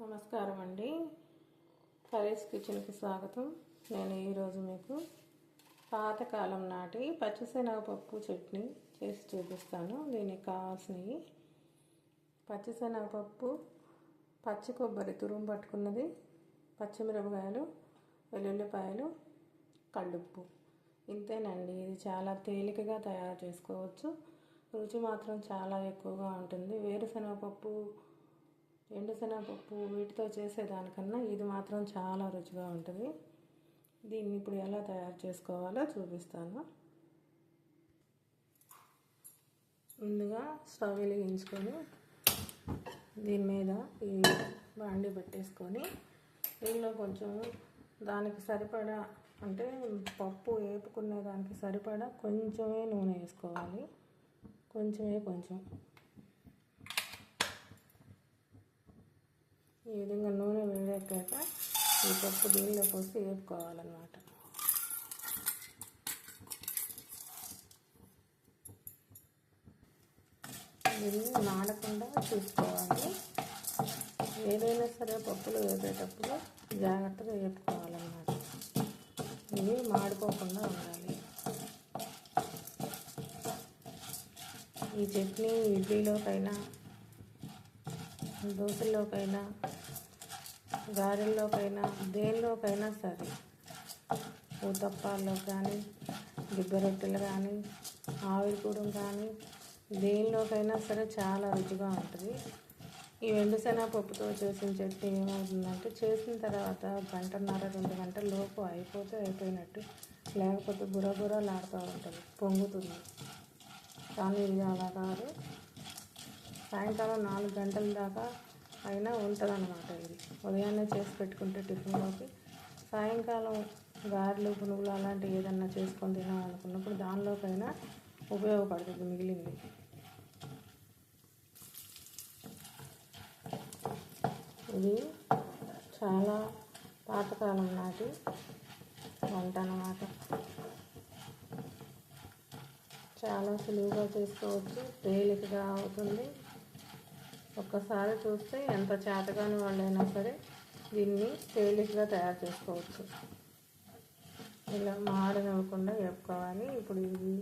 నమస్కారం అండి ఫరేస్ కిచెన్కి స్వాగతం. నేను ఈరోజు మీకు పాతకాలం నాటి పచ్చిశనగపప్పు చట్నీ చేసి చూపిస్తాను. దీనికి కావాల్సినవి పచ్చిశనగపప్పు పచ్చి కొబ్బరి తురుము పట్టుకున్నది పచ్చిమిరపకాయలు వెల్లుల్లిపాయలు కళ్ళుప్పు. ఇంతేనండి. ఇది చాలా తేలికగా తయారు చేసుకోవచ్చు. రుచి మాత్రం చాలా ఎక్కువగా ఉంటుంది. వేరుశనగపప్పు ఎండుశనగపప్పు వీటితో చేసేదానికన్నా ఇది మాత్రం చాలా రుచిగా ఉంటుంది. దీన్ని ఇప్పుడు ఎలా తయారు చేసుకోవాలో చూపిస్తాను. ముందుగా స్టవ్ వెలిగించుకొని దీని మీద ఈ బాండి పెట్టేసుకొని దీనిలో కొంచెం దానికి సరిపడా అంటే పప్పు వేపుకునే దానికి సరిపడా కొంచెమే నూనె వేసుకోవాలి. కొంచెమే కొంచెం. ఈ విధంగా నూనె వేడెక్కాక ఈ పప్పు దీనిలో పోసి వేపుకోవాలన్నమాట. దీన్ని నాడకుండా చూసుకోవాలి. ఏదైనా సరే పప్పులు వేపేటప్పుడు జాగ్రత్తగా వేపుకోవాలన్నమాట. ఇవి మాడిపోకుండా ఉండాలి. ఈ చట్నీ ఇడ్లీలోకైనా దోశల్లోకైనా గారెల్లోకైనా దేనిలోకైనా సరే. ఊతప్పాల్లో కానీ దిబ్బ రొట్టెలు కానీ ఆవిరికూడం కానీ దేనిలోకైనా సరే చాలా రుచిగా ఉంటుంది. ఈ పప్పుతో చేసిన చట్నీ ఏమవుతుందంటే చేసిన తర్వాత గంటన్నర రెండు గంటల లోపు అయిపోతే అయిపోయినట్టు లేకపోతే బుర్ర బుర్రలాడుతూ ఉంటుంది పొంగుతుంది. కానీ ఇది అలా కాదు. సాయంకాలం నాలుగు గంటల దాకా అయినా ఉంటుంది అనమాట ఇది. ఉదయాన్నే చేసి పెట్టుకుంటే టిఫిన్లోకి సాయంకాలం గారెలు పునుగులు అలాంటివి ఏదన్నా చేసుకొని తినాలనుకున్నప్పుడు దానిలోకైనా ఉపయోగపడుతుంది మిగిలింది. ఇది చాలా పాతకాలం నాటి వంట అన్నమాట. చాలా సులువుగా చేసుకోవచ్చు తేలికగా అవుతుంది. ఒక్కసారి చూస్తే ఎంత చేతగాని వాళ్ళైనా సరే దీన్ని తేలికగా తయారు చేసుకోవచ్చు. ఇలా మాడనివ్వకుండా వేపుకోవాలి. ఇప్పుడు ఇది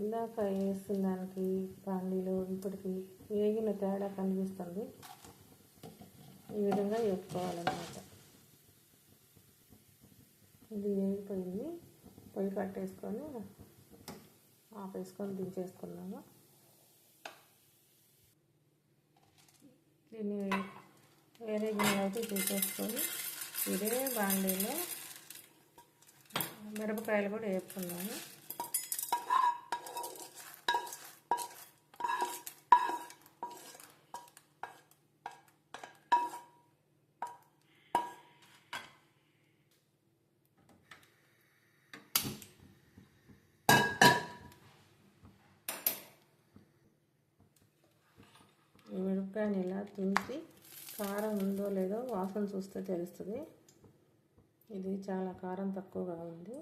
ఇందాక వేసిన దానికి బాండీలో ఇప్పటికి వేగిన తేడా కనిపిస్తుంది. ఈ విధంగా వేపుకోవాలన్నమాట. ఇది వేగిపోయింది. పొయ్యి కట్టేసుకొని ఆపేసుకొని దించేసుకున్నాము దీన్ని వేరే గిన్నెలోకి తీసేసుకొని ఇదే బాండీలో మిరపకాయలు కూడా వేసుకున్నాను ఉల్లిపాయని ఇలా తుంచి కారం ఉందో లేదో వాసన చూస్తే తెలుస్తుంది. ఇది చాలా కారం తక్కువగా ఉంది.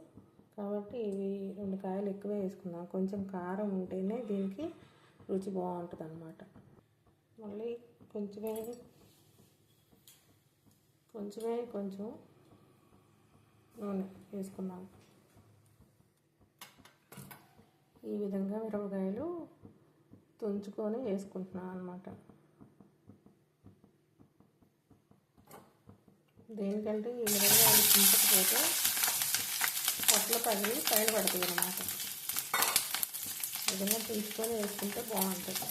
కాబట్టి ఇవి రెండు కాయలు ఎక్కువ వేసుకున్నాం కొంచెం కారం ఉంటేనే దీనికి రుచి బాగుంటుంది అనమాట మళ్ళీ కొంచెమే కొంచెమే కొంచెం నూనె వేసుకున్నాం ఈ విధంగా మిరపకాయలు తుంచుకొని వేసుకుంటున్నాను అనమాట దేనికంటే ఈ మిరపకాయలు తుంచకపోతే పొట్టలు పగిలి పైన పడుతుంది అనమాట విధంగా తుంచుకొని వేసుకుంటే బాగుంటుంది.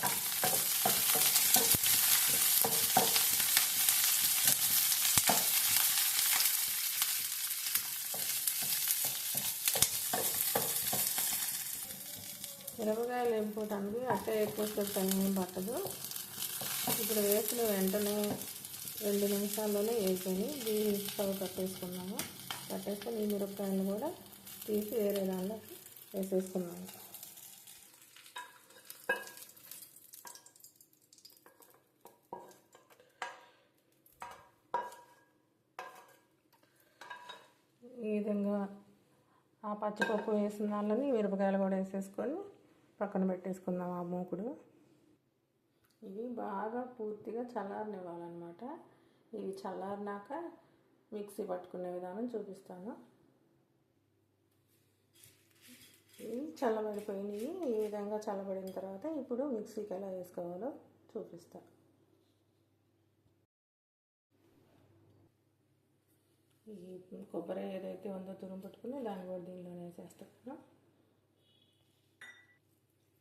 మిరపకాయలు వేపుకోవడానికి అట్టే ఎక్కువ టైం ఏం పట్టదు. ఇప్పుడు వేసిన వెంటనే రెండు నిమిషాల్లోనే వేసుకొని దీన్ని స్టవ్ కట్టేసుకున్నాము. కట్టేసుకొని ఈ మిరపకాయలు కూడా తీసి వేరే దానిలో వేసేసుకున్నాము ఈ విధంగా ఆ పచ్చిపప్పు వేసిన దానిలోని మిరపకాయలు కూడా వేసేసుకొని పక్కన పెట్టేసుకుందాం ఆ మూకుడు. ఇవి బాగా పూర్తిగా చల్లారనివ్వాలన్నమాట. ఇవి చల్లారినాక మిక్సీ పట్టుకునే విధానం చూపిస్తాను. ఇవి చల్లబడిపోయినాయి ఈ విధంగా చల్లబడిన తర్వాత ఇప్పుడు మిక్సీకి ఎలా వేసుకోవాలో చూపిస్తా. ఈ కొబ్బరి ఏదైతే ఉందో తురుము పట్టుకుని దాన్ని కూడా దీనిలోనే వేసేస్తాను.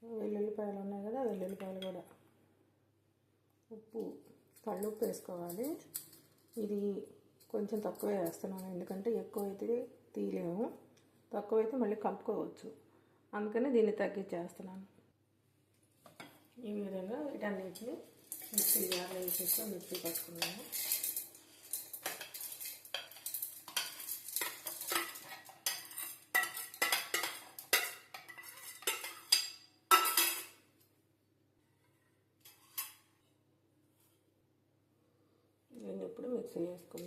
వెల్లుల్లిపాయలు ఉన్నాయి కదా వెల్లుల్లిపాయలు కూడా. ఉప్పు కళ్ళు ఉప్పు వేసుకోవాలి ఇది కొంచెం తక్కువే వేస్తున్నాను. ఎందుకంటే ఎక్కువ అయితే తీయలేము. తక్కువైతే మళ్ళీ కలుపుకోవచ్చు. అందుకని దీన్ని తగ్గించేస్తున్నాను. ఈ విధంగా వీటన్నిటిని మిక్సీ జార్లో వేసేసి మిక్సీ పట్టుకున్నాము దీన్ని ఇప్పుడు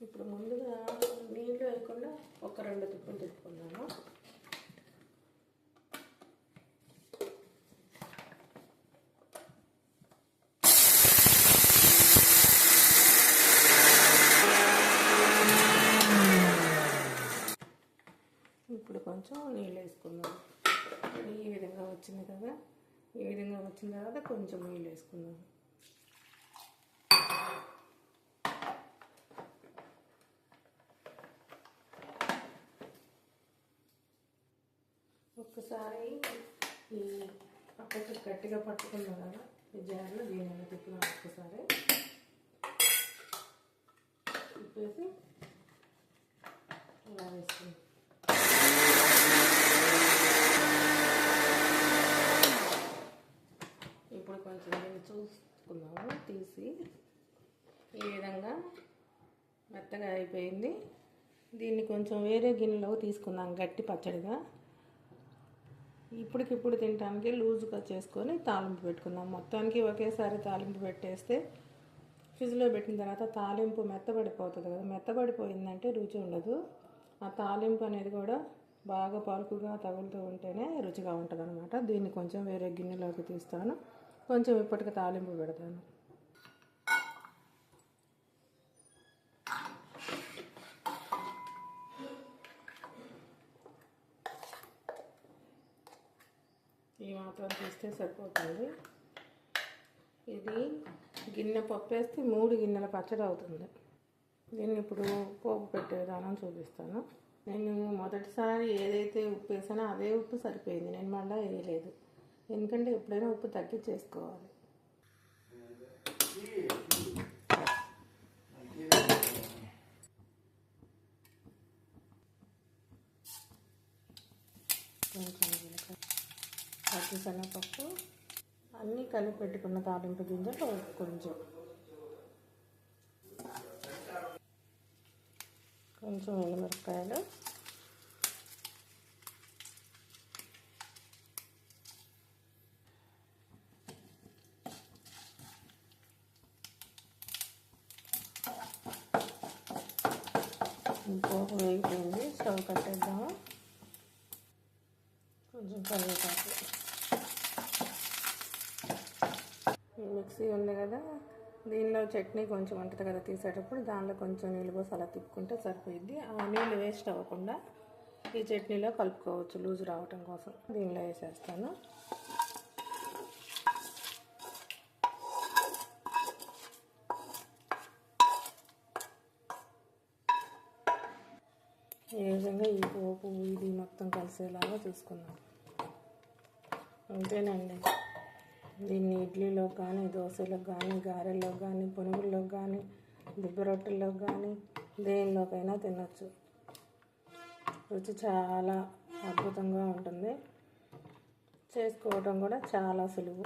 ఇప్పుడు ముందుగా నీళ్ళు వేయకుండా ఒక రెండు తిప్పులు తిప్పుకున్నాను ఇప్పుడు కొంచెం నీళ్ళు వేసుకుందాం ఈ విధంగా వచ్చింది కదా ఈ విధంగా వచ్చిన తర్వాత కొంచెం నీళ్ళు వేసుకుందాం ఒక్కసారి ఈ పక్కకి గట్టిగా పట్టుకున్నా కదా ఈ జార్లో దీని తిప్పుదాం ఒక్కసారి. తిప్పేసి ఇలా వేసుకుందాం ఇప్పుడు కొంచెం దీన్ని చూసుకున్నాము తీసి ఈ విధంగా మెత్తగా అయిపోయింది. దీన్ని కొంచెం వేరే గిన్నెలో తీసుకుందాం గట్టి పచ్చడిగా. ఇప్పటికిప్పుడు తినడానికి లూజుగా చేసుకొని తాలింపు పెట్టుకుందాం. మొత్తానికి ఒకేసారి తాలింపు పెట్టేస్తే ఫ్రిడ్జ్లో పెట్టిన తర్వాత తాలింపు మెత్తబడిపోతుంది కదా. మెత్తబడిపోయిందంటే రుచి ఉండదు. ఆ తాలింపు అనేది కూడా బాగా పలుకుగా తగులుతూ ఉంటేనే రుచిగా ఉంటుంది అనమాట దీన్ని కొంచెం వేరే గిన్నెలోకి తీస్తాను. కొంచెం ఇప్పటికి తాలింపు పెడతాను. ఈ మాత్రం తీస్తే సరిపోతుంది. ఇది గిన్నె పప్పు వేస్తే మూడు గిన్నెల పచ్చడి అవుతుంది. దీన్ని ఇప్పుడు పోపు పెట్టే విధానం చూపిస్తాను. నేను మొదటిసారి ఏదైతే ఉప్పు వేసానో అదే ఉప్పు సరిపోయింది. నేను మళ్ళీ వేయలేదు. ఎందుకంటే ఎప్పుడైనా ఉప్పు తగ్గించేసుకోవాలి. కొంచెం పచ్చిశనగపప్పు అన్నీ కలిపి పెట్టుకున్న తాలింపు గింజలు కొంచెం. కొంచెం ఎండుమిరపకాయలు పోపు వేగిపోయింది స్టవ్ కట్టేద్దాము. కొంచెం కరివేపాకు ఈ మిక్సీ ఉంది కదా దీనిలో చట్నీ కొంచెం ఉంటుంది కదా తీసేటప్పుడు దానిలో కొంచెం నీళ్ళు పోసి అలా తిప్పుకుంటే సరిపోయిద్ది. ఆ నీళ్ళు వేస్ట్ అవ్వకుండా ఈ చట్నీలో కలుపుకోవచ్చు లూజ్ రావటం కోసం. దీనిలో వేసేస్తాను. ఈ విధంగా ఈ పోపు ఇది మొత్తం కలిసేలాగా చూసుకుందాం. అంతేనండి. దీన్ని ఇడ్లీలో కానీ దోశలో కానీ గారెల్లో కానీ పునుగుల్లో కానీ దిబ్బరొట్టెల్లో కానీ దేనిలోకైనా తినచ్చు. రుచి చాలా అద్భుతంగా ఉంటుంది. చేసుకోవటం కూడా చాలా సులువు.